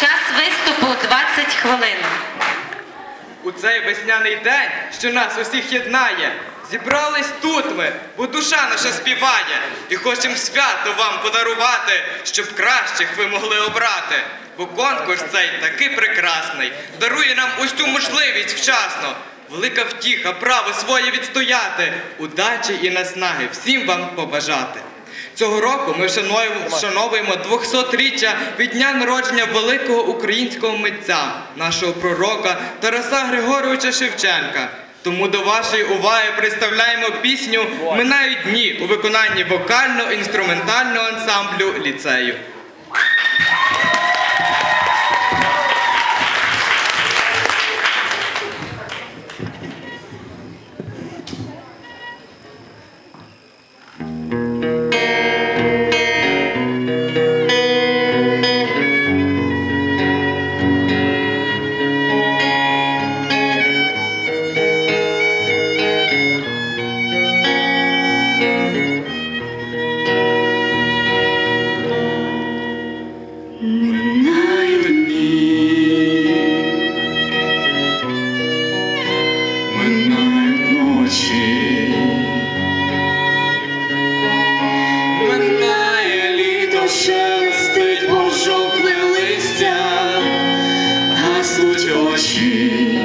Час виступу 20 хвилин. У цей весняний день, що нас усіх єднає, зібрались тут ми, бо душа наша співає, і хочемо свято вам подарувати, щоб кращих ви могли обрати. Бо конкурс цей такий прекрасний, дарує нам ось цю можливість вчасно. Велика втіха, право своє відстояти, удачі і наснаги всім вам побажати. Цього року ми вшановуємо 200-річчя від дня народження великого українського митця, нашого пророка Тараса Григоровича Шевченка. Тому до вашої уваги представляємо пісню Минають дні у виконанні вокально-інструментального ансамблю ліцею. Минають минає літо, шелестить пожовкле листя, гаснуть очі,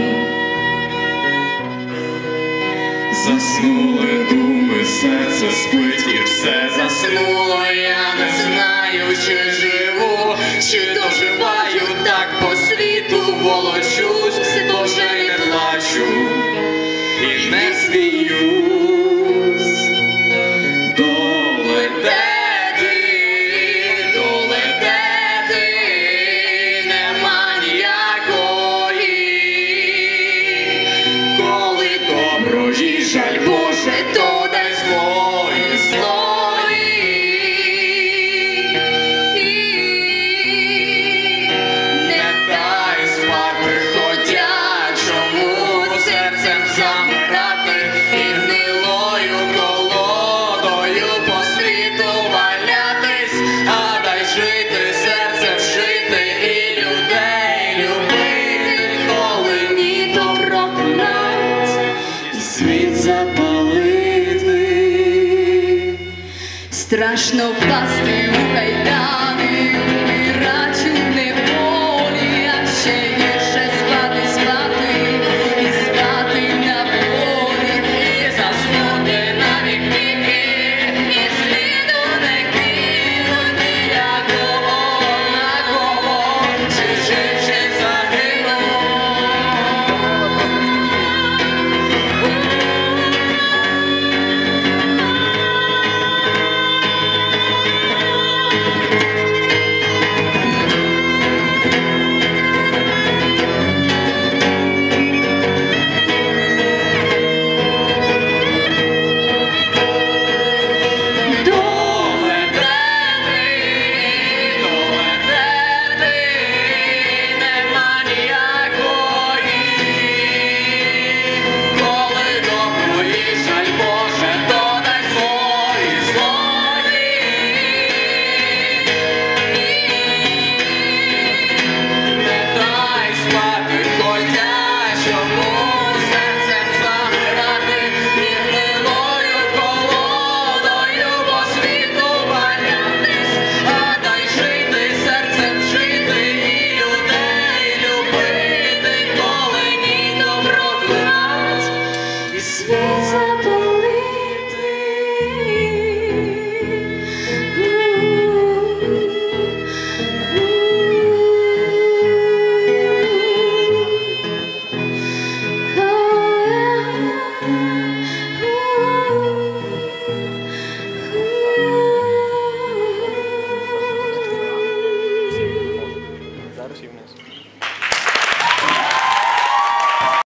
заснули думи, серце спить і все заснуло, я не знаю, чи живу, чи доживаю так по світу, волочусь, вже не плачу і не сміюсь. Долетети, долетети, нема ніякої, коли доброї жаль Боже, то Страшно впасти у кайдани,